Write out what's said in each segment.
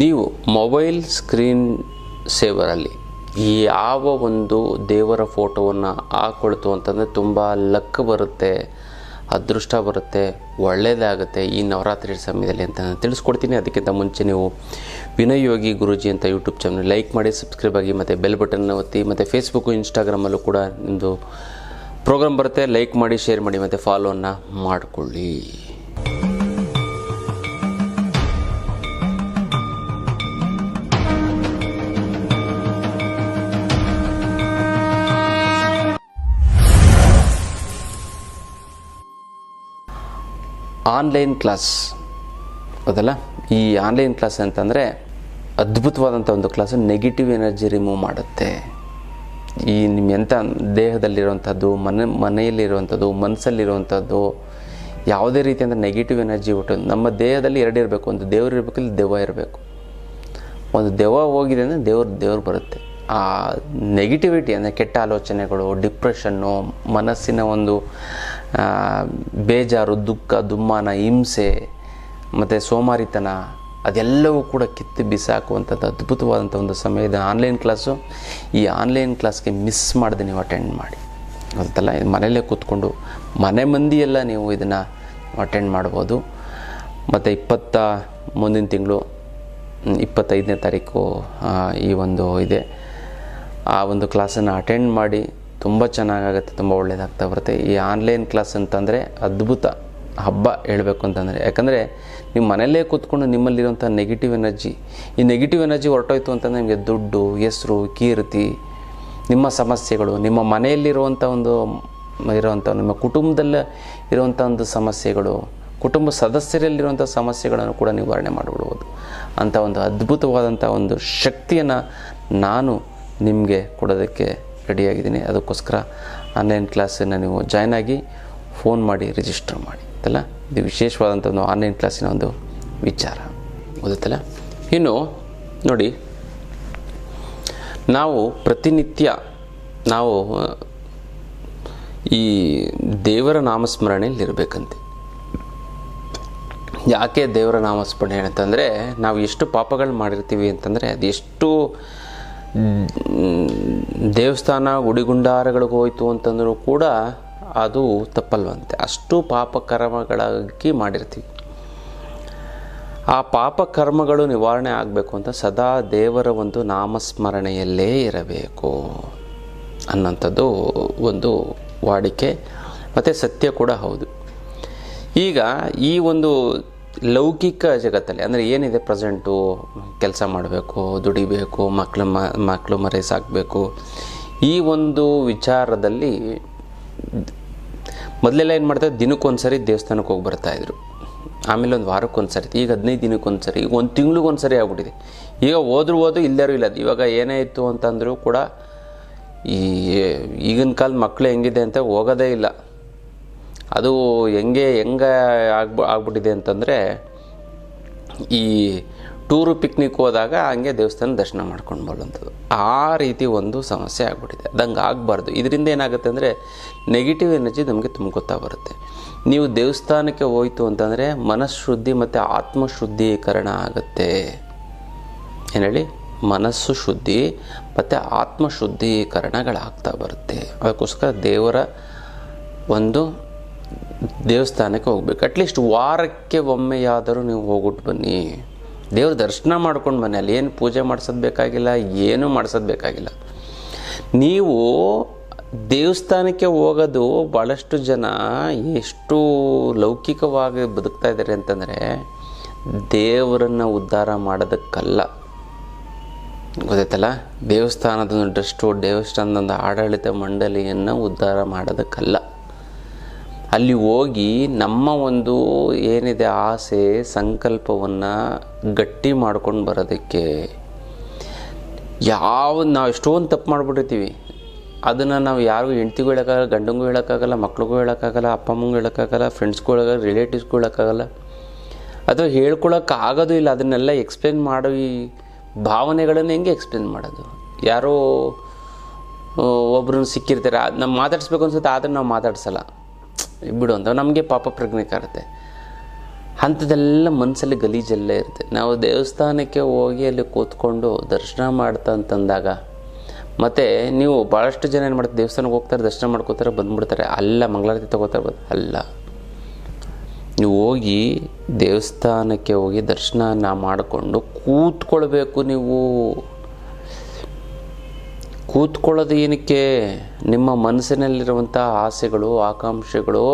ನೀವು mobile screen ಸೇವರಲ್ಲಿ ಯಾವ ಒಂದು ದೇವರ ಫೋಟೋವನ್ನು ಹಾಕೊಳ್ತು ಅಂತಂದರೆ ತುಂಬ ಲಕ್ ಬರುತ್ತೆ, ಅದೃಷ್ಟ ಬರುತ್ತೆ ಒಳ್ಳೆಯದಾಗುತ್ತೆ ಈ ನವರಾತ್ರಿ ಸಮಯದಲ್ಲಿ ಅಂತ ನಾನು ತಿಳಿಸ್ಕೊಡ್ತೀನಿ. ಅದಕ್ಕಿಂತ ಮುಂಚೆ ನೀವು ವಿನಯ್ ಯೋಗಿ ಗುರುಜಿ ಅಂತ ಯೂಟ್ಯೂಬ್ ಚಾನಲ್ ಲೈಕ್ ಮಾಡಿ, ಸಬ್ಸ್ಕ್ರೈಬ್ ಆಗಿ, ಮತ್ತು ಬೆಲ್ ಬಟನ್ನ ಒತ್ತಿ, ಮತ್ತು ಫೇಸ್ಬುಕ್ಕು ಇನ್ಸ್ಟಾಗ್ರಾಮಲ್ಲೂ ಕೂಡ ನಿಮ್ಮದು ಪ್ರೋಗ್ರಾಮ್ ಬರುತ್ತೆ. ಲೈಕ್ ಮಾಡಿ, ಶೇರ್ ಮಾಡಿ, ಮತ್ತು ಫಾಲೋವನ್ನು ಮಾಡಿಕೊಳ್ಳಿ. ಆನ್ಲೈನ್ ಕ್ಲಾಸ್ ಹೌದಲ್ಲ ಈ ಆನ್ಲೈನ್ ಕ್ಲಾಸ್ ಅಂತಂದರೆ ಅದ್ಭುತವಾದಂಥ ಒಂದು ಕ್ಲಾಸ್ ನೆಗೆಟಿವ್ ಎನರ್ಜಿ ರಿಮೂವ್ ಮಾಡುತ್ತೆ. ಈ ನಿಮ್ಮ ಎಂಥ ದೇಹದಲ್ಲಿರುವಂಥದ್ದು, ಮನೆ, ಮನೆಯಲ್ಲಿರುವಂಥದ್ದು, ಮನಸ್ಸಲ್ಲಿರುವಂಥದ್ದು, ಯಾವುದೇ ರೀತಿಯಿಂದ ನೆಗೆಟಿವ್ ಎನರ್ಜಿ ಒಟ್ಟು ನಮ್ಮ ದೇಹದಲ್ಲಿ ಎರಡು ಇರಬೇಕು, ಒಂದು ದೇವ್ರು ಇರಬೇಕು, ಇಲ್ಲಿ ದೆವ್ವ ಇರಬೇಕು. ಒಂದು ದೆವ್ವ ಹೋಗಿದೆ ಅಂದರೆ ದೇವ್ರ, ದೇವ್ರು ಬರುತ್ತೆ. ಆ ನೆಗೆಟಿವಿಟಿ ಅಂದರೆ ಕೆಟ್ಟ ಆಲೋಚನೆಗಳು ಡಿಪ್ರೆಷನ್ನು ಮನಸ್ಸಿನ ಒಂದು ಬೇಜಾರು, ದುಃಖ, ದುಮ್ಮಾನ, ಹಿಂಸೆ, ಮತ್ತು ಸೋಮಾರಿತನ, ಅದೆಲ್ಲವೂ ಕೂಡ ಕಿತ್ತು ಬಿಸಾಕುವಂಥದ್ದು ಅದ್ಭುತವಾದಂಥ ಒಂದು ಸಮಯದ ಆನ್ಲೈನ್ ಕ್ಲಾಸು ಈ ಆನ್ಲೈನ್ ಕ್ಲಾಸ್ಗೆ ಮಿಸ್ ಮಾಡಿದೆ ನೀವು ಅಟೆಂಡ್ ಮಾಡಿ. ಗೊತ್ತಲ್ಲ? ಇದು ಮನೆಯಲ್ಲೇ ಕೂತ್ಕೊಂಡು, ಮನೆ ಮಂದಿಯೆಲ್ಲ ನೀವು ಇದನ್ನು ಅಟೆಂಡ್ ಮಾಡ್ಬೋದು. ಮತ್ತು ಇಪ್ಪತ್ತ, ಮುಂದಿನ ತಿಂಗಳು ಇಪ್ಪತ್ತೈದನೇ ತಾರೀಕು ಈ ಒಂದು ಇದೆ. ಆ ಒಂದು ಕ್ಲಾಸನ್ನು ಅಟೆಂಡ್ ಮಾಡಿ ತುಂಬ ಚೆನ್ನಾಗಾಗುತ್ತೆ, ತುಂಬ ಒಳ್ಳೆಯದಾಗ್ತಾ ಬರುತ್ತೆ. ಈ ಆನ್ಲೈನ್ ಕ್ಲಾಸ್ ಅಂತಂದರೆ ಅದ್ಭುತ ಹಬ್ಬ ಹೇಳಬೇಕು ಅಂತಂದರೆ. ಯಾಕಂದರೆ ನೀವು ಮನೆಯಲ್ಲೇ ಕೂತ್ಕೊಂಡು ನಿಮ್ಮಲ್ಲಿರುವಂಥ ನೆಗೆಟಿವ್ ಎನರ್ಜಿ ಈ ನೆಗೆಟಿವ್ ಎನರ್ಜಿ ಹೊರಟೋಯ್ತು ಅಂತಂದರೆ ನಿಮಗೆ ದುಡ್ಡು, ಹೆಸರು, ಕೀರ್ತಿ, ನಿಮ್ಮ ಸಮಸ್ಯೆಗಳು, ನಿಮ್ಮ ಮನೆಯಲ್ಲಿರುವಂಥ ಒಂದು, ಇರುವಂಥ, ನಿಮ್ಮ ಕುಟುಂಬದಲ್ಲಿ ಇರುವಂಥ ಒಂದು ಸಮಸ್ಯೆಗಳು, ಕುಟುಂಬ ಸದಸ್ಯರಲ್ಲಿರುವಂಥ ಸಮಸ್ಯೆಗಳನ್ನು ಕೂಡ ನಿವಾರಣೆ ಮಾಡಿಬಿಡ್ಬೋದು. ಅಂಥ ಒಂದು ಅದ್ಭುತವಾದಂಥ ಒಂದು ಶಕ್ತಿಯನ್ನು ನಾನು ನಿಮಗೆ ಕೊಡೋದಕ್ಕೆ ರೆಡಿಯಾಗಿದ್ದೀನಿ. ಅದಕ್ಕೋಸ್ಕರ ಆನ್ಲೈನ್ ಕ್ಲಾಸನ್ನು ನೀವು ಜಾಯ್ನ್ ಆಗಿ ಫೋನ್ ಮಾಡಿ, ರಿಜಿಸ್ಟರ್ ಮಾಡಿ. ಅಲ್ಲ ಇದು ವಿಶೇಷವಾದಂಥ ಒಂದು ಆನ್ಲೈನ್ ಕ್ಲಾಸಿನ ಒಂದು ವಿಚಾರ. ಗೊತ್ತಲ್ಲ ಇನ್ನು ನೋಡಿ, ನಾವು ಪ್ರತಿನಿತ್ಯ ನಾವು ಈ ದೇವರ ನಾಮಸ್ಮರಣೆಯಲ್ಲಿ ಇರಬೇಕಂತೆ. ಯಾಕೆ ದೇವರ ನಾಮಸ್ಮರಣೆ ಅಂತಂದರೆ, ನಾವು ಎಷ್ಟು ಪಾಪಗಳು ಮಾಡಿರ್ತೀವಿ ಅಂತಂದರೆ ಅದೆಷ್ಟು ದೇವಸ್ಥಾನ ಗುಡಿಗುಂಡಾರಗಳಿಗೆ ಹೋಯಿತು ಅಂತಂದರೂ ಕೂಡ ಅದು ತಪ್ಪಲ್ವಂತೆ. ಅಷ್ಟು ಪಾಪ ಕರ್ಮಗಳಾಗಿ ಮಾಡಿರ್ತೀವಿ. ಆ ಪಾಪ ಕರ್ಮಗಳು ನಿವಾರಣೆ ಆಗಬೇಕು ಅಂತ ಸದಾ ದೇವರ ಒಂದು ನಾಮಸ್ಮರಣೆಯಲ್ಲೇ ಇರಬೇಕು ಅನ್ನೋಂಥದ್ದು ಒಂದು ವಾಡಿಕೆ, ಮತ್ತು ಸತ್ಯ ಕೂಡ ಹೌದು. ಈಗ ಈ ಒಂದು ಲೌಕಿಕ ಜಗತ್ತಲ್ಲಿ, ಅಂದರೆ ಏನಿದೆ ಪ್ರೆಸೆಂಟು, ಕೆಲಸ ಮಾಡಬೇಕು, ದುಡಿಬೇಕು ಮಕ್ಕಳು ಮ ಮಕ್ಕಳು ಮರೆ ಸಾಕಬೇಕು, ಈ ಒಂದು ವಿಚಾರದಲ್ಲಿ ಮೊದಲೆಲ್ಲ ಏನು ಮಾಡ್ತಾರೆ ದಿನಕ್ಕೊಂದ್ಸರಿ ದೇವಸ್ಥಾನಕ್ಕೆ ಹೋಗಿ ಬರ್ತಾಯಿದ್ರು ಆಮೇಲೆ ಒಂದು ವಾರಕ್ಕೊಂದು ಸರಿ ಈಗ ಹದಿನೈದು ದಿನಕ್ಕೊಂದು ಸರಿ ಈಗ ಒಂದು ತಿಂಗ್ಳಿಗೊಂದು ಸರಿ ಆಗ್ಬಿಟ್ಟಿದೆ. ಈಗ ಹೋದ್ರು ಓದು ಇಲ್ಲರೂ ಇಲ್ಲ, ಇವಾಗ ಏನೇ ಇತ್ತು ಅಂತಂದರೂ ಕೂಡ ಈ, ಈಗಿನ ಕಾಲದ ಮಕ್ಕಳು ಹೆಂಗಿದೆ ಅಂತ ಹೋಗೋದೇ ಇಲ್ಲ. ಅದು ಹೆಂಗೆ ಹೆಂಗೆ ಆಗ್ಬ, ಆಗ್ಬಿಟ್ಟಿದೆ ಅಂತಂದರೆ, ಈ ಟೂರು ಪಿಕ್ನಿಕ್ ಹೋದಾಗ ಹಂಗೆ ದೇವಸ್ಥಾನ ದರ್ಶನ ಮಾಡ್ಕೊಂಡು ಬರುವಂಥದ್ದು. ಆ ರೀತಿ ಒಂದು ಸಮಸ್ಯೆ ಆಗ್ಬಿಟ್ಟಿದೆ. ಅದಂಗೆ ಆಗಬಾರ್ದು. ಇದರಿಂದ ಏನಾಗುತ್ತೆ ಅಂದರೆ ನೆಗೆಟಿವ್ ಎನರ್ಜಿ ನಮಗೆ ತುಂಬ್ಕೊತಾ ಬರುತ್ತೆ. ನೀವು ದೇವಸ್ಥಾನಕ್ಕೆ ಹೋಯ್ತು ಅಂತಂದರೆ, ಮನಃಶುದ್ಧಿ ಮತ್ತು ಆತ್ಮಶುದ್ಧೀಕರಣ ಆಗುತ್ತೆ. ಏನು ಹೇಳಿ? ಮನಸ್ಸು ಶುದ್ಧಿ ಮತ್ತು ಆತ್ಮಶುದ್ಧೀಕರಣಗಳಾಗ್ತಾ ಬರುತ್ತೆ. ಅದಕ್ಕೋಸ್ಕರ ದೇವರ ಒಂದು ದೇವಸ್ಥಾನಕ್ಕೆ ಹೋಗ್ಬೇಕು. ಅಟ್ಲೀಸ್ಟ್ ವಾರಕ್ಕೆ ಒಮ್ಮೆಯಾದರೂ ನೀವು ಹೋಗ್ಬಿಟ್ಟು ಬನ್ನಿ. ದೇವ್ರ ದರ್ಶನ ಮಾಡ್ಕೊಂಡು ಬನ್ನಿ. ಅಲ್ಲಿ ಏನು ಪೂಜೆ ಮಾಡ್ಸೋದು ಬೇಕಾಗಿಲ್ಲ, ಏನೂ ಮಾಡ್ಸೋದು ಬೇಕಾಗಿಲ್ಲ. ನೀವು ದೇವಸ್ಥಾನಕ್ಕೆ ಹೋಗೋದು ಭಾಳಷ್ಟು ಜನ ಎಷ್ಟು ಲೌಕಿಕವಾಗಿ ಬದುಕ್ತಾ ಇದ್ದಾರೆ ಅಂತಂದರೆ ದೇವರನ್ನು ಉದ್ಧಾರ ಮಾಡೋದಕ್ಕಲ್ಲ. ಗೊತ್ತಾಯ್ತಲ್ಲ? ದೇವಸ್ಥಾನದ ಟ್ರಸ್ಟು ದೇವಸ್ಥಾನದ ಆಡಳಿತ ಮಂಡಳಿಯನ್ನು ಉದ್ಧಾರ ಮಾಡೋದಕ್ಕಲ್ಲ. ಅಲ್ಲಿ ಹೋಗಿ ನಮ್ಮ ಒಂದು ಏನಿದೆ ಆಸೆ, ಸಂಕಲ್ಪವನ್ನು ಗಟ್ಟಿ ಮಾಡ್ಕೊಂಡು ಬರೋದಕ್ಕೆ ಯಾವ ನಾವು ಎಷ್ಟೊಂದು ತಪ್ಪು ಮಾಡಿಬಿಟ್ಟಿರ್ತೀವಿ. ಅದನ್ನು ನಾವು ಯಾರಿಗೂ ಹೆಂಡ್ತಿಗೂ ಹೇಳೋಕ್ಕಾಗಲ್ಲ, ಗಂಡಂಗೂ ಹೇಳೋಕ್ಕಾಗಲ್ಲ, ಮಕ್ಳಿಗೂ ಹೇಳೋಕ್ಕಾಗಲ್ಲ, ಅಪ್ಪ ಅಮ್ಮಂಗೂ ಹೇಳೋಕ್ಕಾಗಲ್ಲ ಫ್ರೆಂಡ್ಸ್ಗೂ ಹೇಳೋಕ್ಕಾಗಲ್ಲ ರಿಲೇಟಿವ್ಸ್ಗೂ ಹೇಳೋಕ್ಕಾಗಲ್ಲ. ಅಥವಾ ಹೇಳ್ಕೊಳಕ್ಕಾಗೋದು ಇಲ್ಲ, ಅದನ್ನೆಲ್ಲ ಎಕ್ಸ್ಪ್ಲೇನ್ ಮಾಡೋ ಈ ಭಾವನೆಗಳನ್ನು ಹೆಂಗೆ ಎಕ್ಸ್ಪ್ಲೇನ್ ಮಾಡೋದು? ಯಾರೋ ಒಬ್ರನ್ನ ಸಿಕ್ಕಿರ್ತಾರೆ ನಾವು ಮಾತಾಡಿಸ್ಬೇಕು ಅನ್ಸುತ್ತೆ, ಆದರೆ ನಾವು ಮಾತಾಡ್ಸಲ್ಲ. ಬಿಡು ಅಂತ. ನಮಗೆ ಪಾಪ ಪ್ರಜ್ಞೆ ಕಾರುತ್ತೆ ಅಂಥದ್ದೆಲ್ಲ ಮನಸ್ಸಲ್ಲಿ ಗಲೀಜೆಲ್ಲ ಇರುತ್ತೆ. ನಾವು ದೇವಸ್ಥಾನಕ್ಕೆ ಹೋಗಿ ಅಲ್ಲಿ ಕೂತ್ಕೊಂಡು ದರ್ಶನ ಮಾಡ್ತಾ ಅಂತಂದಾಗ, ಮತ್ತು ನೀವು ಭಾಳಷ್ಟು ಜನ ಏನು ಮಾಡ್ತಾರೆ, ದೇವಸ್ಥಾನಕ್ಕೆ ಹೋಗ್ತಾರೆ, ದರ್ಶನ ಮಾಡ್ಕೋತಾರೆ, ಬಂದ್ಬಿಡ್ತಾರೆ. ಅಲ್ಲ, ಮಂಗಳಾರತಿ ತಗೋತಾರೆ ಅಲ್ಲ. ನೀವು ಹೋಗಿ ದೇವಸ್ಥಾನಕ್ಕೆ ಹೋಗಿ ದರ್ಶನ ಮಾಡಿಕೊಂಡು ಕೂತ್ಕೊಳ್ಬೇಕು ನೀವು. ಕೂತ್ಕೊಳ್ಳೋದು ಏನಕ್ಕೆ? ನಿಮ್ಮ ಮನಸ್ಸಿನಲ್ಲಿರುವಂಥ ಆಸೆಗಳು, ಆಕಾಂಕ್ಷೆಗಳು,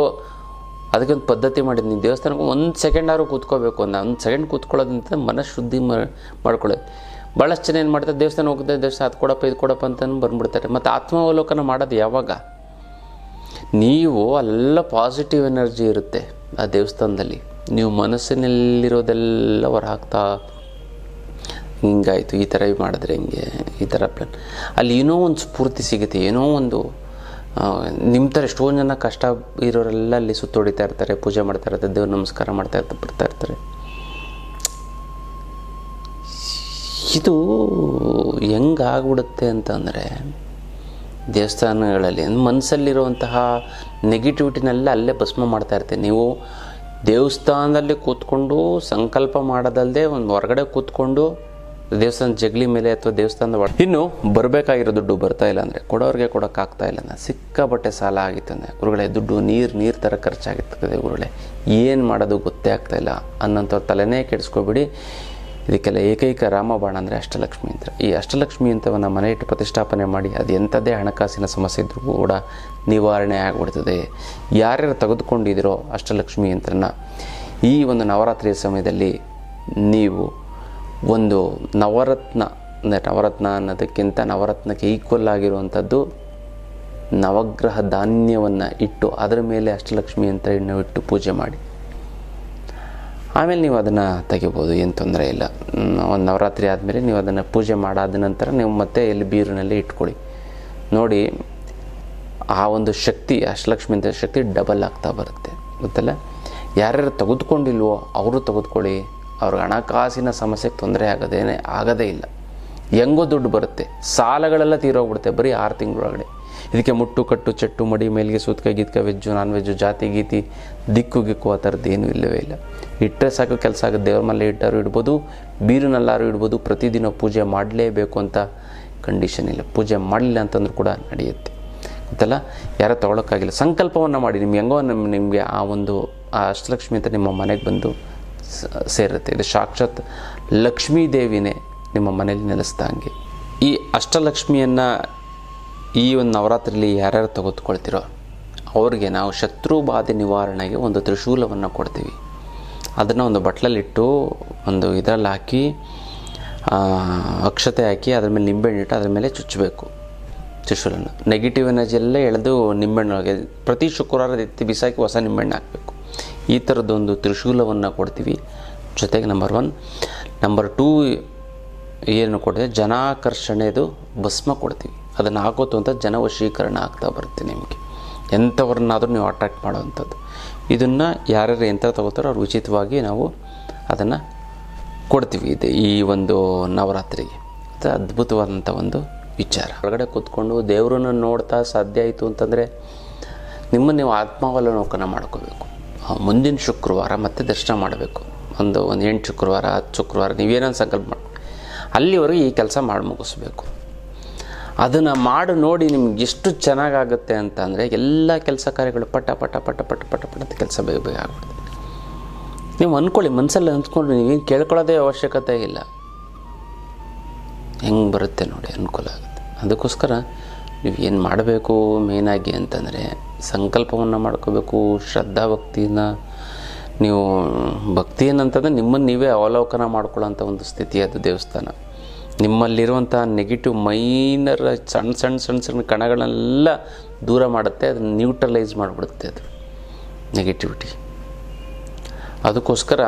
ಅದಕ್ಕೊಂದು ಪದ್ಧತಿ ಮಾಡಿದ್ದು. ನೀವು ದೇವಸ್ಥಾನಕ್ಕೆ ಒಂದು ಸೆಕೆಂಡ್ ಆದರೂ ಕೂತ್ಕೋಬೇಕು ಅಂತ ಒಂದು ಸೆಕೆಂಡ್ ಕೂತ್ಕೊಳ್ಳೋದಂತ ಮನಃಶುದ್ಧಿ ಮಾಡ್ಕೊಳ್ಳೋದು. ಭಾಳಷ್ಟು ಜನ ಏನು ಮಾಡ್ತಾರೆ? ದೇವಸ್ಥಾನ ಹೋಗುತ್ತೆ ದೇವಸ್ಥಾನ ಅದು ಕೊಡಪ್ಪ, ಇದು ಕೊಡಪ್ಪ ಅಂತ ಬಂದ್ಬಿಡ್ತಾರೆ. ಮತ್ತು ಆತ್ಮಾವಲೋಕನ ಮಾಡೋದು ಯಾವಾಗ? ನೀವು ಅಲ್ಲ ಪಾಸಿಟಿವ್ ಎನರ್ಜಿ ಇರುತ್ತೆ ಆ ದೇವಸ್ಥಾನದಲ್ಲಿ. ನೀವು ಮನಸ್ಸಿನಲ್ಲಿರೋದೆಲ್ಲ ಹೊರ ಹಾಕ್ತಾ ಹಿಂಗಾಯಿತು, ಈ ಥರ ಮಾಡಿದ್ರೆ ಹಿಂಗೆ? ಈ ಥರ ಪ್ಲಾನ್ ಅಲ್ಲಿ ಏನೋ ಒಂದು ಸ್ಫೂರ್ತಿ ಸಿಗುತ್ತೆ, ಏನೋ ಒಂದು ನಿಮ್ಮ ಥರ ಎಷ್ಟೊಂದು ಜನ ಕಷ್ಟ ಇರೋರೆಲ್ಲ ಅಲ್ಲಿ ಸುತ್ತೊಡಿತಾ ಇರ್ತಾರೆ, ಪೂಜೆ ಮಾಡ್ತಾ ಇರ್ತಾರೆ, ದೇವ್ರ ನಮಸ್ಕಾರ ಮಾಡ್ತಾ ಇರ್ತಾ, ಬರ್ತಾ ಇರ್ತಾರೆ. ಇದು ಹೆಂಗಾಗ್ಬಿಡುತ್ತೆ ಅಂತಂದರೆ, ದೇವಸ್ಥಾನಗಳಲ್ಲಿ ಮನಸ್ಸಲ್ಲಿರುವಂತಹ ನೆಗೆಟಿವಿಟಿನೆಲ್ಲ ಅಲ್ಲೇ ಭಸ್ಮ ಮಾಡ್ತಾ ಇರ್ತೀವಿ ನೀವು ದೇವಸ್ಥಾನದಲ್ಲಿ ಕೂತ್ಕೊಂಡು, ಸಂಕಲ್ಪ ಮಾಡೋದಲ್ಲದೆ ಒಂದು ಹೊರಗಡೆ ಕೂತ್ಕೊಂಡು ದೇವಸ್ಥಾನ ಜಗಲಿ ಮೇಲೆ ಅಥವಾ ದೇವಸ್ಥಾನದ ಒಳ ಇನ್ನು ಬರಬೇಕಾಗಿರೋ ದುಡ್ಡು ಬರ್ತಾ ಇಲ್ಲ ಅಂದರೆ ಕೊಡೋರಿಗೆ ಕೊಡೋಕ್ಕಾಗ್ತಾ ಇಲ್ಲ ಅಂದರೆ ಸಿಕ್ಕಾಪಟ್ಟೆ ಸಾಲ ಆಗಿತ್ತಂದರೆ ಗುರುಗಳೇ, ದುಡ್ಡು ನೀರು ನೀರು ಥರ ಖರ್ಚಾಗಿರ್ತದೆ ಗುರುಗಳೇ. ಏನು ಮಾಡೋದು ಗೊತ್ತೇ ಆಗ್ತಾ ಇಲ್ಲ. ಅನ್ನೋಂಥವ್ರು ತಲೆನೇ ಕೆಡಿಸ್ಕೊಬಿಡಿ. ಇದಕ್ಕೆಲ್ಲ ಏಕೈಕ ರಾಮಬಾಣ ಅಂದರೆ ಅಷ್ಟಲಕ್ಷ್ಮಿ ಅಂತ. ಈ ಅಷ್ಟಲಕ್ಷ್ಮಿ ಅಂತವನ್ನು ಮನೆ ಇಟ್ಟು ಪ್ರತಿಷ್ಠಾಪನೆ ಮಾಡಿ, ಅದು ಎಂಥದ್ದೇ ಹಣಕಾಸಿನ ಸಮಸ್ಯೆ ಇದ್ರೂ ಕೂಡ ನಿವಾರಣೆ ಆಗಿಬಿಡ್ತದೆ. ಯಾರ್ಯಾರು ತೆಗೆದುಕೊಂಡಿದ್ದೀರೋ ಅಷ್ಟಲಕ್ಷ್ಮಿ ಯಂತ್ರನ ಈ ಒಂದು ನವರಾತ್ರಿಯ ಸಮಯದಲ್ಲಿ ನೀವು ಒಂದು ನವರತ್ನ, ಅಂದರೆ ನವರತ್ನ ಅನ್ನೋದಕ್ಕಿಂತ ನವರತ್ನಕ್ಕೆ ಈಕ್ವಲ್ ಆಗಿರುವಂಥದ್ದು ನವಗ್ರಹ ಧಾನ್ಯವನ್ನು ಇಟ್ಟು ಅದರ ಮೇಲೆ ಅಷ್ಟಲಕ್ಷ್ಮಿ ಅಂತ ಇಟ್ಟು ಪೂಜೆ ಮಾಡಿ. ಆಮೇಲೆ ನೀವು ಅದನ್ನು ತೆಗಿಬೋದು, ಏನು ತೊಂದರೆ ಇಲ್ಲ. ಒಂದು ನವರಾತ್ರಿ ಆದಮೇಲೆ ನೀವು ಅದನ್ನು ಪೂಜೆ ಮಾಡಾದ ನಂತರ ನೀವು ಮತ್ತೆ ಎಲ್ಲಿ ಬೀರಿನಲ್ಲಿ ಇಟ್ಕೊಳ್ಳಿ. ನೋಡಿ, ಆ ಒಂದು ಶಕ್ತಿ, ಅಷ್ಟಲಕ್ಷ್ಮಿ ಅಂತ ಶಕ್ತಿ ಡಬಲ್ ಆಗ್ತಾ ಬರುತ್ತೆ. ಗೊತ್ತಲ್ಲ? ಯಾರ್ಯಾರು ತೆಗೆದುಕೊಂಡಿಲ್ವೋ, ಅವರು ತೆಗೆದುಕೊಳ್ಳಿ. ಅವ್ರಿಗೆ ಹಣಕಾಸಿನ ಸಮಸ್ಯೆಗೆ ತೊಂದರೆ ಆಗದೇನೆ ಆಗೋದೇ ಇಲ್ಲ. ಹೆಂಗೋ ದುಡ್ಡು ಬರುತ್ತೆ. ಸಾಲಗಳೆಲ್ಲ ತೀರೋಗ್ಬಿಡುತ್ತೆ ಬರೀ ಆರು ತಿಂಗಳೊಳಗಡೆ. ಇದಕ್ಕೆ ಮುಟ್ಟು, ಕಟ್ಟು, ಚಟ್ಟು, ಮಡಿ, ಮೇಲಿಗೆ ಸೂತ್ಕ, ಗೀತ್ಕ, ವೆಜ್ಜು ನಾನ್ ವೆಜ್ಜು ಜಾತಿ, ಗೀತಿ, ದಿಕ್ಕು, ಗಿಕ್ಕು ಆ ಥರದ್ದು ಏನೂ ಇಲ್ಲವೇ ಇಲ್ಲ. ಇಟ್ಟರೆ ಸಾಕು, ಕೆಲಸ ಆಗುತ್ತೆ ದೇವ್ರ ಮಲ್ಲೆ ಇಟ್ಟಾರು ಇಡ್ಬೋದು ಬೀರಿನಲ್ಲಾರು ಇಡ್ಬೋದು, ಪ್ರತಿದಿನ ಪೂಜೆ ಮಾಡಲೇಬೇಕು ಅಂತ ಕಂಡೀಷನ್ ಇಲ್ಲ. ಪೂಜೆ ಮಾಡಲಿಲ್ಲ ಅಂತಂದ್ರೂ ಕೂಡ ನಡೆಯುತ್ತೆ. ಗೊತ್ತಲ್ಲ? ಯಾರೋ ತೊಗೊಳಕ್ಕಾಗಿಲ್ಲ. ಸಂಕಲ್ಪವನ್ನು ಮಾಡಿ. ನಿಮ್ಗೆ ಹೆಂಗೋ ನಮ್ಮ ನಿಮಗೆ ಆ ಒಂದು ಆ ಅಷ್ಟಲಕ್ಷ್ಮಿ ಅಂತ ನಿಮ್ಮ ಮನೆಗೆ ಬಂದು ಸೇರುತ್ತೆ. ಇದು ಸಾಕ್ಷಾತ್ ಲಕ್ಷ್ಮೀ ದೇವಿನೇ ನಿಮ್ಮ ಮನೇಲಿ ನೆಲೆಸ್ದಂಗೆ. ಈ ಅಷ್ಟಲಕ್ಷ್ಮಿಯನ್ನು ಈ ಒಂದು ನವರಾತ್ರಿಲಿ ಯಾರ್ಯಾರು ತೆಗೆದುಕೊಳ್ತಿರೋ ಅವ್ರಿಗೆ ನಾವು ಶತ್ರು ಬಾಧೆ ನಿವಾರಣೆಗೆ ಒಂದು ತ್ರಿಶೂಲವನ್ನು ಕೊಡ್ತೀವಿ. ಅದನ್ನು ಒಂದು ಬಟ್ಲಲ್ಲಿಟ್ಟು ಒಂದು ಇದರಲ್ಲಿ ಹಾಕಿ ಅಕ್ಷತೆ ಹಾಕಿ ಅದ್ರ ಮೇಲೆ ನಿಂಬೆಹಣ್ಣಿಟ್ಟು ಅದ್ರ ಮೇಲೆ ಚುಚ್ಚಬೇಕು ತ್ರಿಶೂಲನ್ನು ನೆಗೆಟಿವ್ ಎನರ್ಜಿ ಎಲ್ಲ ಎಳೆದು ನಿಂಬೆಹಣ್ಣೊಳಗೆ ಪ್ರತಿ ಶುಕ್ರವಾರ ಎತ್ತಿ ಬಿಸಾಕಿ ಹೊಸ ನಿಂಬೆಹಣ್ಣು ಹಾಕಬೇಕು. ಈ ಥರದ್ದೊಂದು ತ್ರಿಶೂಲವನ್ನು ಕೊಡ್ತೀವಿ. ಜೊತೆಗೆ ನಂಬರ್ ಒನ್ ನಂಬರ್ ಟೂ ಏನು ಕೊಡ್ತೀವಿ? ಜನಾಕರ್ಷಣೆದು ಭಸ್ಮ ಕೊಡ್ತೀವಿ. ಅದನ್ನು ಹಾಕೋತು ಅಂತ ಜನವಶೀಕರಣ ಆಗ್ತಾ ಬರುತ್ತೆ ನಿಮಗೆ. ಎಂಥವ್ರನ್ನಾದರೂ ನೀವು ಅಟ್ರಾಕ್ಟ್ ಮಾಡೋವಂಥದ್ದು. ಇದನ್ನು ಯಾರ್ಯಾರು ಎಂಥ ತಗೋತಾರೋ ಅವ್ರು ಉಚಿತವಾಗಿ ನಾವು ಅದನ್ನು ಕೊಡ್ತೀವಿ. ಇದು ಈ ಒಂದು ನವರಾತ್ರಿಗೆ. ಅದು ಅದ್ಭುತವಾದಂಥ ಒಂದು ವಿಚಾರ. ಒಳಗಡೆ ಕೂತ್ಕೊಂಡು ದೇವರನ್ನು ನೋಡ್ತಾ ಸಾಧ್ಯ ಆಯಿತು ಅಂತಂದರೆ ನಿಮ್ಮನ್ನು ನೀವು ಆತ್ಮಾವಲೋಕನ ಮಾಡ್ಕೋಬೇಕು. ಮುಂದಿನ ಶುಕ್ರವಾರ ಮತ್ತೆ ದರ್ಶನ ಮಾಡಬೇಕು. ಒಂದು ಒಂದು ಎಂಟು ಶುಕ್ರವಾರ, ಹತ್ತು ಶುಕ್ರವಾರ ನೀವೇನೋ ಸಂಕಲ್ಪ ಮಾಡಿ. ಅಲ್ಲಿವರೆಗೆ ಈ ಕೆಲಸ ಮಾಡಿ ಮುಗಿಸ್ಬೇಕು. ಅದನ್ನು ಮಾಡಿ ನೋಡಿ ನಿಮ್ಗೆ ಎಷ್ಟು ಚೆನ್ನಾಗಾಗುತ್ತೆ ಅಂತ ಅಂದರೆ ಎಲ್ಲ ಕೆಲಸ ಕಾರ್ಯಗಳು ಪಟ ಪಟ ಪಟ ಪಟ ಪಟ ಪಟ ಕೆಲಸ ಬೇಗ ಬೇಗ ಆಗ್ಬಿಡುತ್ತೆ. ನೀವು ಅಂದ್ಕೊಳ್ಳಿ ಮನಸ್ಸಲ್ಲಿ ಅಂದ್ಕೊಂಡು ನೀವೇನು ಕೇಳ್ಕೊಳ್ಳೋದೇ ಅವಶ್ಯಕತೆ ಇಲ್ಲ. ಹೆಂಗೆ ಬರುತ್ತೆ ನೋಡಿ ಅನುಕೂಲ ಆಗುತ್ತೆ. ಅದಕ್ಕೋಸ್ಕರ ನೀವು ಏನು ಮಾಡಬೇಕು ಮೇನಾಗಿ ಅಂತಂದರೆ ಸಂಕಲ್ಪವನ್ನು ಮಾಡ್ಕೋಬೇಕು, ಶ್ರದ್ಧಾ ಭಕ್ತಿನ. ನೀವು ಭಕ್ತಿ ಏನಂತಂದರೆ ನಿಮ್ಮನ್ನು ನೀವೇ ಅವಲೋಕನ ಮಾಡ್ಕೊಳ್ಳೋಂಥ ಒಂದು ಸ್ಥಿತಿ ಅದು ದೇವಸ್ಥಾನ. ನಿಮ್ಮಲ್ಲಿರುವಂಥ ನೆಗೆಟಿವ್ ಮೈನರ್ ಸಣ್ಣ ಸಣ್ಣ ಸಣ್ಣ ಸಣ್ಣ ಕಣಗಳನ್ನೆಲ್ಲ ದೂರ ಮಾಡುತ್ತೆ, ಅದನ್ನು ನ್ಯೂಟ್ರಲೈಸ್ ಮಾಡಿಬಿಡುತ್ತೆ ಅದು ನೆಗೆಟಿವಿಟಿ ಅದಕ್ಕೋಸ್ಕರ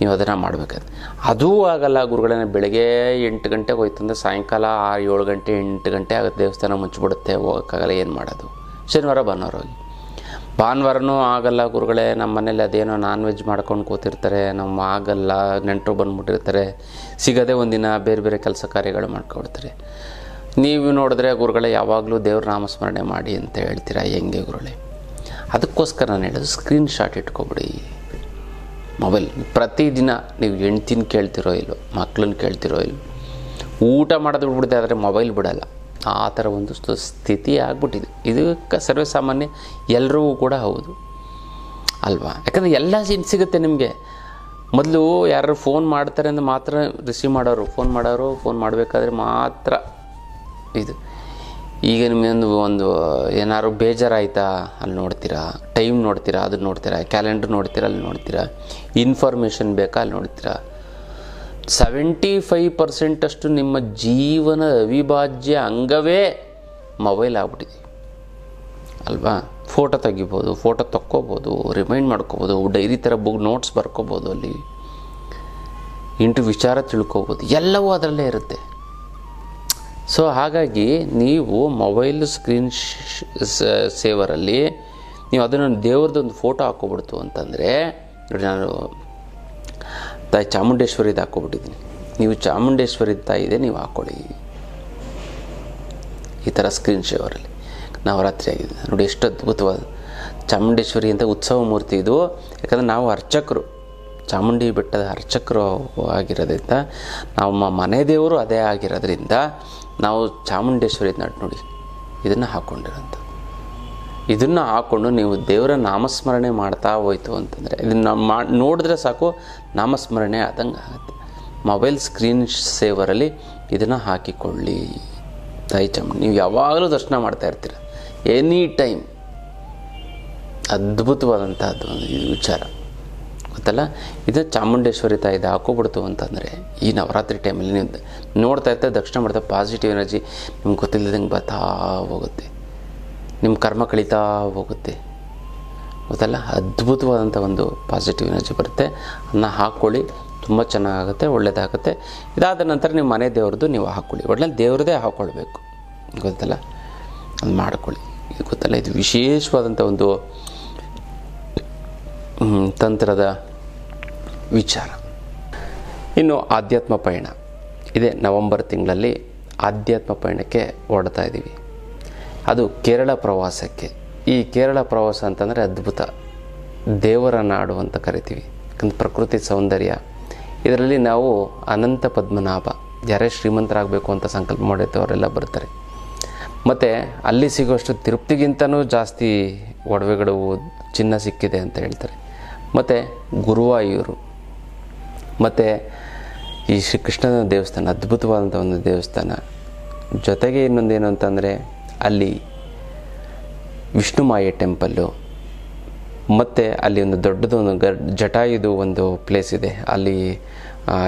ನೀವು ಅದನ್ನು ಮಾಡಬೇಕಾದ್ರೆ ಅದೂ ಆಗಲ್ಲ ಗುರುಗಳೇ ಬೆಳಗ್ಗೆ ಎಂಟು ಗಂಟೆಗೆ ಹೋಯ್ತಂದ್ರೆ ಸಾಯಂಕಾಲ ಆರು, ಏಳು ಗಂಟೆ, ಎಂಟು ಗಂಟೆ ಆಗುತ್ತೆ. ದೇವಸ್ಥಾನ ಮುಚ್ಚಿಬಿಡುತ್ತೆ, ಹೋಗೋಕ್ಕಾಗಲ್ಲ, ಏನು ಮಾಡೋದು? ಶನಿವಾರ, ಭಾನುವಾರ ಹೋಗಿ. ಭಾನುವಾರನೂ ಆಗಲ್ಲ ಗುರುಗಳೇ, ನಮ್ಮ ಮನೇಲಿ ಅದೇನೋ ನಾನ್ ವೆಜ್ ಮಾಡ್ಕೊಂಡು ಕೂತಿರ್ತಾರೆ, ನಮ್ಮ ಆಗಲ್ಲ, ನೆಂಟರು ಬಂದ್ಬಿಟ್ಟಿರ್ತಾರೆ, ಸಿಗದೆ ಒಂದಿನ ಬೇರೆ ಬೇರೆ ಕೆಲಸ ಕಾರ್ಯಗಳು ಮಾಡ್ಕೊಬಿಡ್ತಾರೆ ನೀವು ನೋಡಿದ್ರೆ ಗುರುಗಳೇ, ಯಾವಾಗಲೂ ದೇವ್ರ ನಾಮಸ್ಮರಣೆ ಮಾಡಿ ಅಂತ ಹೇಳ್ತೀರಾ? ಹೆಂಗೆ ಗುರುಗಳೇ? ಅದಕ್ಕೋಸ್ಕರ ನಾನು ಹೇಳೋದು ಸ್ಕ್ರೀನ್ ಶಾಟ್ ಇಟ್ಕೊಬಿಡಿ. ಮೊಬೈಲ್. ಪ್ರತಿದಿನ ನೀವು ಹೆಂಡ್ತಿನ ಕೇಳ್ತಿರೋ ಇಲ್ಲ ಮಕ್ಕಳನ್ನ ಕೇಳ್ತಿರೋ ಇಲ್ಲ, ಊಟ ಮಾಡೋದು ಬಿಡ್ಬಿಡುತ್ತೆ ಆದರೆ ಮೊಬೈಲ್ ಬಿಡಲ್ಲ. ಆ ಥರ ಒಂದು ಸ್ಥ- ಸ್ಥಿತಿ ಆಗ್ಬಿಟ್ಟಿದೆ. ಇದು ಸರ್ವೇಸಾಮಾನ್ಯ ಎಲ್ಲರಿಗೂ ಕೂಡ ಹೌದು. ಅಲ್ವಾ? ಯಾಕಂದರೆ ಎಲ್ಲ ಸಿಗುತ್ತೆ ನಿಮಗೆ. ಮೊದಲು ಯಾರು ಫೋನ್ ಮಾಡ್ತಾರೆ ಅಂದ್ರೆ ಮಾತ್ರ ರಿಸೀವ್ ಮಾಡೋರು, ಫೋನ್ ಮಾಡೋರು, ಫೋನ್ ಮಾಡಬೇಕಾದ್ರೆ ಮಾತ್ರ ಇದು. ಈಗ ನಿಮಗೊಂದು ಒಂದು, ಏನಾದ್ರು ಬೇಜಾರಾಯ್ತಾ? ಅಲ್ಲಿ ನೋಡ್ತೀರಾ? ಟೈಮ್ ನೋಡ್ತೀರಾ? ಅದನ್ನ ನೋಡ್ತೀರಾ? ಕ್ಯಾಲೆಂಡರ್ ನೋಡ್ತೀರಾ? ಅಲ್ಲಿ ನೋಡ್ತೀರಾ? ಇನ್ಫಾರ್ಮೇಷನ್ ಬೇಕಾ? ಅಲ್ಲಿ ನೋಡ್ತೀರಾ? ಸೆವೆಂಟಿ ಫೈವ್ ಪರ್ಸೆಂಟಷ್ಟು ನಿಮ್ಮ ಜೀವನ ಅವಿಭಾಜ್ಯ ಅಂಗವೇ ಮೊಬೈಲ್ ಆಗ್ಬಿಟ್ಟಿದೆ. ಅಲ್ವಾ? ಫೋಟೋ ತೆಗಿಬೋದು ಫೋಟೋ ತಕ್ಕೋಬೋದು ರಿಮೈಂಡ್ ಮಾಡ್ಕೋಬೋದು ಡೈರಿ ಥರ ಬುಕ್ ನೋಟ್ಸ್ ಬರ್ಕೋಬೋದು ಅಲ್ಲಿ. ಇಂಟು ವಿಚಾರ ತಿಳ್ಕೊಬೋದು. ಎಲ್ಲವೂ ಅದರಲ್ಲೇ ಇರುತ್ತೆ. ಸೊ ಹಾಗಾಗಿ ನೀವು ಮೊಬೈಲ್ ಸ್ಕ್ರೀನ್ ಸೇವರಲ್ಲಿ ನೀವು ಅದನ್ನು ದೇವ್ರದ್ದೊಂದು ಫೋಟೋ ಹಾಕ್ಕೊಬಿಡ್ತು ಅಂತಂದರೆ, ನೋಡಿ ನಾನು ತಾಯಿ ಚಾಮುಂಡೇಶ್ವರಿದು ಹಾಕ್ಕೊಬಿಟ್ಟಿದ್ದೀನಿ. ನೀವು ಚಾಮುಂಡೇಶ್ವರಿ ತಾಯಿದೆ ನೀವು ಹಾಕ್ಕೊಳ್ಳಿ. ಈ ಥರ ಸ್ಕ್ರೀನ್ ಶೇವರಲ್ಲಿ ನವರಾತ್ರಿ ಆಗಿದೆ. ನೋಡಿ, ಎಷ್ಟು ಅದ್ಭುತವಾದ ಚಾಮುಂಡೇಶ್ವರಿ ಅಂತ ಉತ್ಸವ ಮೂರ್ತಿ ಇದು. ಯಾಕಂದರೆ ನಾವು ಅರ್ಚಕರು. ಚಾಮುಂಡಿ ಬೆಟ್ಟದ ಅರ್ಚಕರು ಆಗಿರೋದ್ರಿಂದ ನಮ್ಮ ಮನೆ ದೇವರು ಅದೇ ಆಗಿರೋದ್ರಿಂದ ನಾವು ಚಾಮುಂಡೇಶ್ವರಿ ನಡ್ ನೋಡಿ, ಇದನ್ನು ಹಾಕ್ಕೊಂಡಿರೋಂಥ ಇದನ್ನು ಹಾಕ್ಕೊಂಡು ನೀವು ದೇವರ ನಾಮಸ್ಮರಣೆ ಮಾಡ್ತಾ ಹೋಯ್ತು ಅಂತಂದರೆ, ಇದನ್ನು ಮಾ, ನೋಡಿದ್ರೆ ಸಾಕು ನಾಮಸ್ಮರಣೆ ಆದಂಗೆ ಆಗುತ್ತೆ. ಮೊಬೈಲ್ ಸ್ಕ್ರೀನ್ ಸೇವರಲ್ಲಿ ಇದನ್ನು ಹಾಕಿಕೊಳ್ಳಿ. ತಾಯಿ ಚಾಮುಂಡಿ, ನೀವು ಯಾವಾಗಲೂ ದರ್ಶನ ಮಾಡ್ತಾ ಇರ್ತೀರ. Any time. ಅದ್ಭುತವಾದಂಥದ್ದು ಇದು ವಿಚಾರ. ಗೊತ್ತಲ್ಲ? ಇದು ಚಾಮುಂಡೇಶ್ವರಿ ತಾಯಿ ಹಾಕೋಬಿಡ್ತು ಅಂತಂದರೆ ಈ ನವರಾತ್ರಿ ಟೈಮಲ್ಲಿ ನೀವು ನೋಡ್ತಾ ಇರ್ತಾ ದಕ್ಷಿಣ ಮಾಡ್ತಾ ಪಾಸಿಟಿವ್ ಎನರ್ಜಿ ನಿಮ್ಗೆ ಗೊತ್ತಿಲ್ಲದಂಗೆ ಬರ್ತಾ ಹೋಗುತ್ತೆ. ನಿಮ್ಮ ಕರ್ಮ ಕಳೀತಾ ಹೋಗುತ್ತೆ. ಗೊತ್ತಲ್ಲ? ಅದ್ಭುತವಾದಂಥ ಒಂದು ಪಾಸಿಟಿವ್ ಎನರ್ಜಿ ಬರುತ್ತೆ. ಅದನ್ನ ಹಾಕ್ಕೊಳ್ಳಿ, ತುಂಬ ಚೆನ್ನಾಗುತ್ತೆ ಒಳ್ಳೆಯದಾಗುತ್ತೆ ಇದಾದ ನಂತರ ನಿಮ್ಮ ಮನೆ ದೇವ್ರದ್ದು ನೀವು ಹಾಕ್ಕೊಳ್ಳಿ. ಒಳ್ಳೆ ದೇವ್ರದ್ದೇ ಹಾಕ್ಕೊಳ್ಬೇಕು. ಗೊತ್ತಲ್ಲ? ಅದು ಮಾಡ್ಕೊಳ್ಳಿ. ಇದು ಗೊತ್ತಲ್ಲ? ಇದು ವಿಶೇಷವಾದಂಥ ಒಂದು ತಂತ್ರದ ವಿಚಾರ. ಇನ್ನು ಆಧ್ಯಾತ್ಮ ಪಯಣ. ಇದೇ ನವಂಬರ್ ತಿಂಗಳಲ್ಲಿ ಆಧ್ಯಾತ್ಮ ಪಯಣಕ್ಕೆ ಹೊಡ್ತಾ ಇದ್ದೀವಿ. ಅದು ಕೇರಳ ಪ್ರವಾಸಕ್ಕೆ. ಈ ಕೇರಳ ಪ್ರವಾಸ ಅಂತಂದರೆ ಅದ್ಭುತ. ದೇವರ ನಾಡು ಅಂತ ಕರಿತೀವಿ. ಯಾಕಂದ್ರೆ ಪ್ರಕೃತಿ ಸೌಂದರ್ಯ. ಇದರಲ್ಲಿ ನಾವು ಅನಂತ ಪದ್ಮನಾಭ. ಯಾರೇ ಶ್ರೀಮಂತರಾಗಬೇಕು ಅಂತ ಸಂಕಲ್ಪ ಮಾಡಿರ್ತವರೆಲ್ಲ ಬರ್ತಾರೆ. ಮತ್ತು ಅಲ್ಲಿ ಸಿಗೋಷ್ಟು ತೃಪ್ತಿಗಿಂತನೂ ಜಾಸ್ತಿ ಒಡವೆಗಳು, ಚಿನ್ನ ಸಿಕ್ಕಿದೆ ಅಂತ ಹೇಳ್ತಾರೆ. ಮತ್ತು ಗುರುವಾಯೂರು. ಮತ್ತು ಈ ಶ್ರೀಕೃಷ್ಣನ ದೇವಸ್ಥಾನ ಅದ್ಭುತವಾದಂಥ ಒಂದು ದೇವಸ್ಥಾನ. ಜೊತೆಗೆ ಇನ್ನೊಂದೇನು ಅಂತಂದರೆ ಅಲ್ಲಿ ವಿಷ್ಣುಮಾಯೆ ಟೆಂಪಲ್ಲು, ಮತ್ತು ಅಲ್ಲಿ ಒಂದು ದೊಡ್ಡದು ಒಂದು ಜಟಾಯುದು ಒಂದು ಪ್ಲೇಸ್ ಇದೆ. ಅಲ್ಲಿ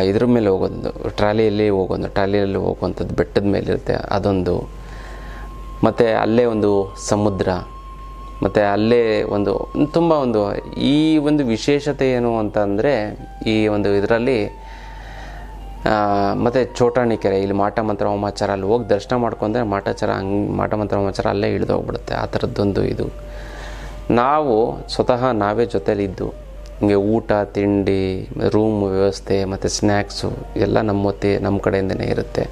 ಇದ್ರ ಮೇಲೆ ಹೋಗೋದು ಟ್ರಾಲಿಯಲ್ಲಿ ಹೋಗೋದು, ಟ್ರಾಲಿಯಲ್ಲಿ ಹೋಗುವಂಥದ್ದು ಬೆಟ್ಟದ ಮೇಲಿರುತ್ತೆ ಅದೊಂದು. ಮತ್ತು ಅಲ್ಲೇ ಒಂದು ಸಮುದ್ರ ಮತ್ತು ಅಲ್ಲೇ ಒಂದು, ತುಂಬ ಒಂದು, ಈ ಒಂದು ವಿಶೇಷತೆ ಏನು ಅಂತ ಅಂದರೆ, ಈ ಒಂದು ಇದರಲ್ಲಿ ಮತ್ತು ಚೋಟಾಣಿ ಕೆರೆ ಇಲ್ಲಿ ಮಾಟ ಮಂತ್ರ ಹೋಮಾಚಾರ ಅಲ್ಲಿ ಹೋಗಿ ದರ್ಶನ ಮಾಡ್ಕೊಂಡ್ರೆ ಮಾಟಾಚಾರ ಹಂಗೆ, ಮಾಟ ಮಂತ್ರ ಹೋಮಾಚಾರ ಅಲ್ಲೇ ಇಳಿದು ಹೋಗ್ಬಿಡುತ್ತೆ ಆ ಥರದ್ದೊಂದು ಇದು. ನಾವು ಸ್ವತಃ ನಾವೇ ಜೊತೆಲಿದ್ದು ಹಿಂಗೆ ಊಟ, ತಿಂಡಿ ರೂಮ್ ವ್ಯವಸ್ಥೆ, ಮತ್ತು ಸ್ನ್ಯಾಕ್ಸು ಎಲ್ಲ ನಮ್ಮ ಹೊತ್ತೆ ನಮ್ಮ ಕಡೆಯಿಂದನೇ ಇರುತ್ತೆ.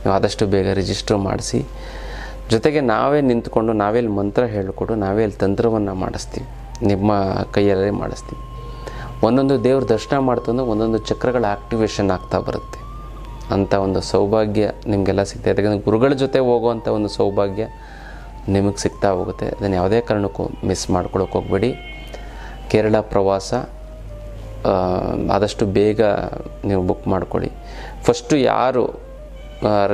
ನೀವು ಆದಷ್ಟು ಬೇಗ ರಿಜಿಸ್ಟರ್ ಮಾಡಿಸಿ ಜೊತೆಗೆ ನಾವೇ ನಿಂತ್ಕೊಂಡು ನಾವೇ ಇಲ್ಲಿ ಮಂತ್ರ ಹೇಳಿಕೊಟ್ಟು ನಾವೇ ಇಲ್ಲಿ ತಂತ್ರವನ್ನು ಮಾಡಿಸ್ತೀವಿ, ನಿಮ್ಮ ಕೈಯಲ್ಲೇ ಮಾಡಿಸ್ತೀವಿ. ಒಂದೊಂದು ದೇವ್ರ ದರ್ಶನ ಮಾಡ್ತಂದ್ರೆ ಒಂದೊಂದು ಚಕ್ರಗಳ ಆಕ್ಟಿವೇಶನ್ ಆಗ್ತಾ ಬರುತ್ತೆ. ಅಂಥ ಒಂದು ಸೌಭಾಗ್ಯ ನಿಮಗೆಲ್ಲ ಸಿಗ್ತಾ ಇದೆ. ಯಾಕಂದರೆ ಗುರುಗಳ ಜೊತೆ ಹೋಗುವಂಥ ಒಂದು ಸೌಭಾಗ್ಯ ನಿಮಗೆ ಸಿಗ್ತಾ ಹೋಗುತ್ತೆ. ಅದನ್ನು ಯಾವುದೇ ಕಾರಣಕ್ಕೂ ಮಿಸ್ ಮಾಡ್ಕೊಳಕ್ಕೆ ಹೋಗಬೇಡಿ. ಕೇರಳ ಪ್ರವಾಸ ಆದಷ್ಟು ಬೇಗ ನೀವು ಬುಕ್ ಮಾಡ್ಕೊಳ್ಳಿ. ಫಸ್ಟು ಯಾರು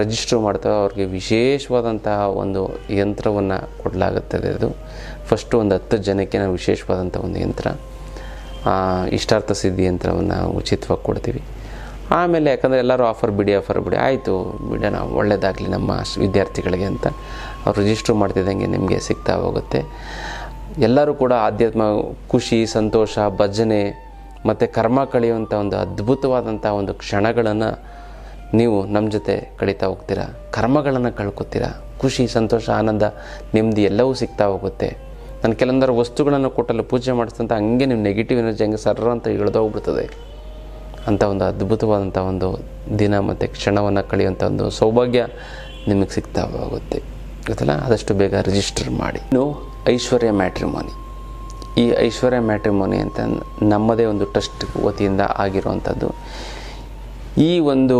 ರಿಜಿಸ್ಟರ್ ಮಾಡ್ತಾರೋ ಅವ್ರಿಗೆ ವಿಶೇಷವಾದಂತಹ ಒಂದು ಯಂತ್ರವನ್ನು ಕೊಡಲಾಗುತ್ತದೆ ಅದು. ಫಸ್ಟು ಒಂದು ಹತ್ತು ಜನಕ್ಕೆ ನಾವು ವಿಶೇಷವಾದಂಥ ಒಂದು ಯಂತ್ರ ಇಷ್ಟಾರ್ಥ ಸಿದ್ಧಿ ಯಂತ್ರವನ್ನು ಉಚಿತವಾಗಿ ಕೊಡ್ತೀವಿ. ಆಮೇಲೆ ಯಾಕಂದರೆ ಎಲ್ಲರೂ ಆಫರ್ ಬಿಡಿ ಆಫರ್ ಬಿಡಿ, ಆಯಿತು ಬಿಡೋಣ ಒಳ್ಳೆಯದಾಗಲಿ ನಮ್ಮ ವಿದ್ಯಾರ್ಥಿಗಳಿಗೆ ಅಂತ ಅವ್ರು ರಿಜಿಸ್ಟ್ರ್ ಮಾಡ್ತಿದ್ದಂಗೆ ನಿಮಗೆ ಸಿಗ್ತಾ ಹೋಗುತ್ತೆ. ಎಲ್ಲರೂ ಕೂಡ ಆಧ್ಯಾತ್ಮ, ಖುಷಿ, ಸಂತೋಷ, ಭಜನೆ ಮತ್ತು ಕರ್ಮ ಕಳೆಯುವಂಥ ಒಂದು ಅದ್ಭುತವಾದಂಥ ಒಂದು ಕ್ಷಣಗಳನ್ನು ನೀವು ನಮ್ಮ ಜೊತೆ ಕಳೀತಾ ಹೋಗ್ತೀರಾ? ಕರ್ಮಗಳನ್ನು ಕಳ್ಕೊತೀರಾ? ಖುಷಿ, ಸಂತೋಷ, ಆನಂದ ನೆಮ್ಮದಿ ಎಲ್ಲವೂ ಸಿಗ್ತಾ ಹೋಗುತ್ತೆ. ನಾನು ಕೆಲವೊಂದರ ವಸ್ತುಗಳನ್ನು ಕೊಟ್ಟಲು ಪೂಜೆ ಮಾಡಿಸ್ತಂತ ಹಂಗೆ ನಿಮ್ಮ ನೆಗೆಟಿವ್ ಎನರ್ಜಿ ಹಂಗೆ ಸರ್ರ ಅಂತ ಇಳಿದೋಗ್ಬಿಡ್ತದೆ ಅಂಥ ಒಂದು ಅದ್ಭುತವಾದಂಥ ಒಂದು ದಿನ ಮತ್ತು ಕ್ಷಣವನ್ನು ಕಳೆಯುವಂಥ ಒಂದು ಸೌಭಾಗ್ಯ ನಿಮಗೆ ಸಿಗ್ತಾ ಹೋಗುತ್ತೆ. ಗೊತ್ತಲ್ಲ? ಆದಷ್ಟು ಬೇಗ ರಿಜಿಸ್ಟರ್ ಮಾಡಿ. ಇನ್ನು ಐಶ್ವರ್ಯ ಮ್ಯಾಟ್ರಿಮೋನಿ ಈ ಐಶ್ವರ್ಯ ಮ್ಯಾಟ್ರಿಮೋನಿ ಅಂತ ನಮ್ಮದೇ ಒಂದು ಟ್ರಸ್ಟ್ ವತಿಯಿಂದ ಆಗಿರುವಂಥದ್ದು ಈ ಒಂದು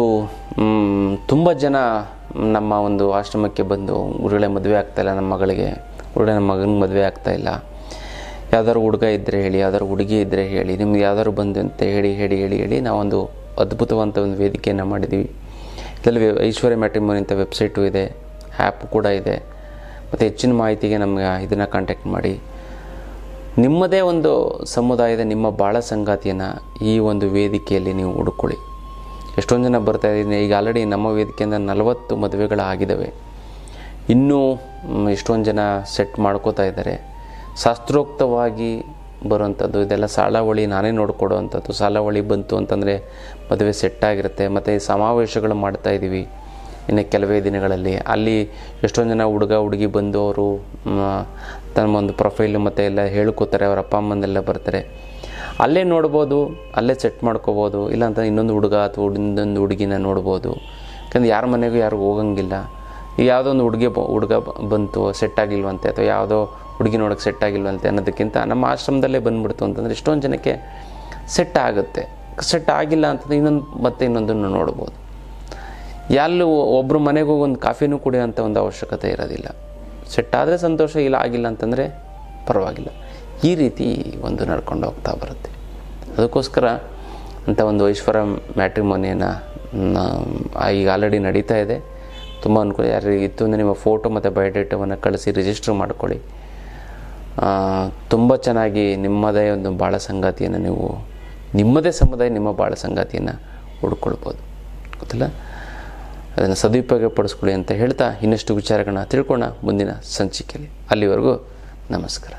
ತುಂಬ ಜನ ನಮ್ಮ ಒಂದು ಆಶ್ರಮಕ್ಕೆ ಬಂದು ಗುರುಗಳೇ ಮದುವೆ ಆಗ್ತಾಯಿಲ್ಲ ನಮ್ಮ ಮಗಳಿಗೆ. ಗುರುಗಳೇ ನಮ್ಮ ಮಗನಿಗೆ ಮದುವೆ ಆಗ್ತಾಯಿಲ್ಲ ಯಾವ್ದಾದ್ರು ಹುಡುಗ ಇದ್ದರೆ ಹೇಳಿ, ಯಾವ್ದಾದ್ರು ಹುಡುಗಿ ಇದ್ದರೆ ಹೇಳಿ, ನಿಮ್ಗೆ ಯಾವ್ದಾದ್ರು ಬಂದು ಅಂತ ಹೇಳಿ ಹೇಳಿ ಹೇಳಿ ಹೇಳಿ ನಾವೊಂದು ಅದ್ಭುತವಂತ ಒಂದು ವೇದಿಕೆಯನ್ನು ಮಾಡಿದ್ದೀವಿ ಇದರಲ್ಲಿ ಐಶ್ವರ್ಯ ಮ್ಯಾಟ್ರಿಮೋನಿ ಅಂತ ವೆಬ್ಸೈಟು ಇದೆ, ಆ್ಯಪ್ ಕೂಡ ಇದೆ. ಮತ್ತು ಹೆಚ್ಚಿನ ಮಾಹಿತಿಗೆ ನಮಗೆ ಇದನ್ನು ಕಾಂಟ್ಯಾಕ್ಟ್ ಮಾಡಿ. ನಿಮ್ಮದೇ ಒಂದು ಸಮುದಾಯದ ನಿಮ್ಮ ಬಾಳ ಸಂಗಾತಿಯನ್ನು ಈ ಒಂದು ವೇದಿಕೆಯಲ್ಲಿ ನೀವು ಹುಡುಕೊಳ್ಳಿ. ಎಷ್ಟೊಂದು ಜನ ಬರ್ತಾ ಇದ್ದೀನಿ. ಈಗ ಆಲ್ರೆಡಿ ನಮ್ಮ ವೇದಿಕೆಯಿಂದ ನಲವತ್ತು ಮದುವೆಗಳಾಗಿದ್ದಾವೆ. ಇನ್ನೂ ಎಷ್ಟೊಂದು ಜನ ಸೆಟ್ ಮಾಡ್ಕೋತಾ ಇದ್ದಾರೆ. ಶಾಸ್ತ್ರೋಕ್ತವಾಗಿ ಬರುವಂಥದ್ದು ಇದೆಲ್ಲ ಸಾಲಾವಳಿ ನಾನೇ ನೋಡಿಕೊಡುವಂಥದ್ದು ಸಾಲಾವಳಿ ಬಂತು ಅಂತಂದರೆ ಮದುವೆ ಸೆಟ್ ಆಗಿರುತ್ತೆ. ಮತ್ತು ಸಮಾವೇಶಗಳು ಮಾಡ್ತಾ ಇದ್ದೀವಿ ಇನ್ನು ಕೆಲವೇ ದಿನಗಳಲ್ಲಿ. ಅಲ್ಲಿ ಎಷ್ಟೊಂದು ಜನ ಹುಡುಗ, ಹುಡುಗಿ ಬಂದು ಅವರು ತಮ್ಮ ಒಂದು ಪ್ರೊಫೈಲು ಮತ್ತು ಎಲ್ಲ ಹೇಳ್ಕೊತಾರೆ. ಅವ್ರ ಅಪ್ಪ ಅಮ್ಮನೆಲ್ಲ ಬರ್ತಾರೆ. ಅಲ್ಲೇ ನೋಡ್ಬೋದು, ಅಲ್ಲೇ ಸೆಟ್ ಮಾಡ್ಕೋಬೋದು ಇಲ್ಲಾಂತ ಇನ್ನೊಂದು ಹುಡುಗ ಅಥವಾ ಇನ್ನೊಂದು ಹುಡುಗಿನ ನೋಡ್ಬೋದು. ಯಾಕಂದ್ರೆ ಯಾರ ಮನೆಗೂ ಯಾರು ಹೋಗಂಗಿಲ್ಲ. ಈಗ ಯಾವುದೋ ಒಂದು ಹುಡುಗಿ ಹುಡುಗ ಬಂತು ಸೆಟ್ ಆಗಿಲ್ವಂತೆ, ಅಥವಾ ಯಾವುದೋ ಹುಡುಗಿ ನೋಡೋಕ್ಕೆ ಸೆಟ್ ಆಗಿಲ್ವಂತೆ ಅನ್ನೋದಕ್ಕಿಂತ ನಮ್ಮ ಆಶ್ರಮದಲ್ಲೇ ಬಂದ್ಬಿಡ್ತು ಅಂತಂದರೆ ಎಷ್ಟೊಂದು ಜನಕ್ಕೆ ಸೆಟ್ ಆಗುತ್ತೆ. ಸೆಟ್ ಆಗಿಲ್ಲ ಅಂತಂದರೆ ಇನ್ನೊಂದು, ಮತ್ತೆ ಇನ್ನೊಂದನ್ನು ನೋಡ್ಬೋದು. ಎಲ್ಲೂ ಒಬ್ಬರು ಮನೆಗೆ ಹೋಗಿ ಒಂದು ಕಾಫಿನೂ ಕುಡಿಯೋಂಥ ಒಂದು ಅವಶ್ಯಕತೆ ಇರೋದಿಲ್ಲ. ಸೆಟ್ ಆದರೆ ಸಂತೋಷ, ಇಲ್ಲ, ಆಗಿಲ್ಲ ಅಂತಂದರೆ ಪರವಾಗಿಲ್ಲ. ಈ ರೀತಿ ಒಂದು ನಡ್ಕೊಂಡು ಹೋಗ್ತಾ ಬರುತ್ತೆ. ಅದಕ್ಕೋಸ್ಕರ ಅಂಥ ಒಂದು ಐಶ್ವರ ಮ್ಯಾಟ್ರಿಮೋನಿಯನ್ನು ಈಗ ಆಲ್ರೆಡಿ ನಡೀತಾ ಇದೆ. ತುಂಬ ಅನುಕೂಲ ಯಾರಿಗೆ ಇತ್ತು ಅಂದರೆ ನಿಮ್ಮ ಫೋಟೋ ಮತ್ತು ಬಯೋಡೇಟವನ್ನು ಕಳಿಸಿ ರಿಜಿಸ್ಟರ್ ಮಾಡ್ಕೊಳ್ಳಿ. ತುಂಬ ಚೆನ್ನಾಗಿ ನಿಮ್ಮದೇ ಒಂದು ಬಾಳ ಸಂಗಾತಿಯನ್ನು ನೀವು, ನಿಮ್ಮದೇ ಸಮುದಾಯ ನಿಮ್ಮ ಬಾಳ ಸಂಗಾತಿಯನ್ನು ಹುಡ್ಕೊಳ್ಬೋದು. ಗೊತ್ತಿಲ್ಲ? ಅದನ್ನು ಸದುಪಯೋಗ ಪಡಿಸ್ಕೊಳ್ಳಿ ಅಂತ ಹೇಳ್ತಾ ಇನ್ನಷ್ಟು ವಿಚಾರಗಳನ್ನ ತಿಳ್ಕೊಳ್ಳೋಣ ಮುಂದಿನ ಸಂಚಿಕೆಯಲ್ಲಿ. ಅಲ್ಲಿವರೆಗೂ ನಮಸ್ಕಾರ.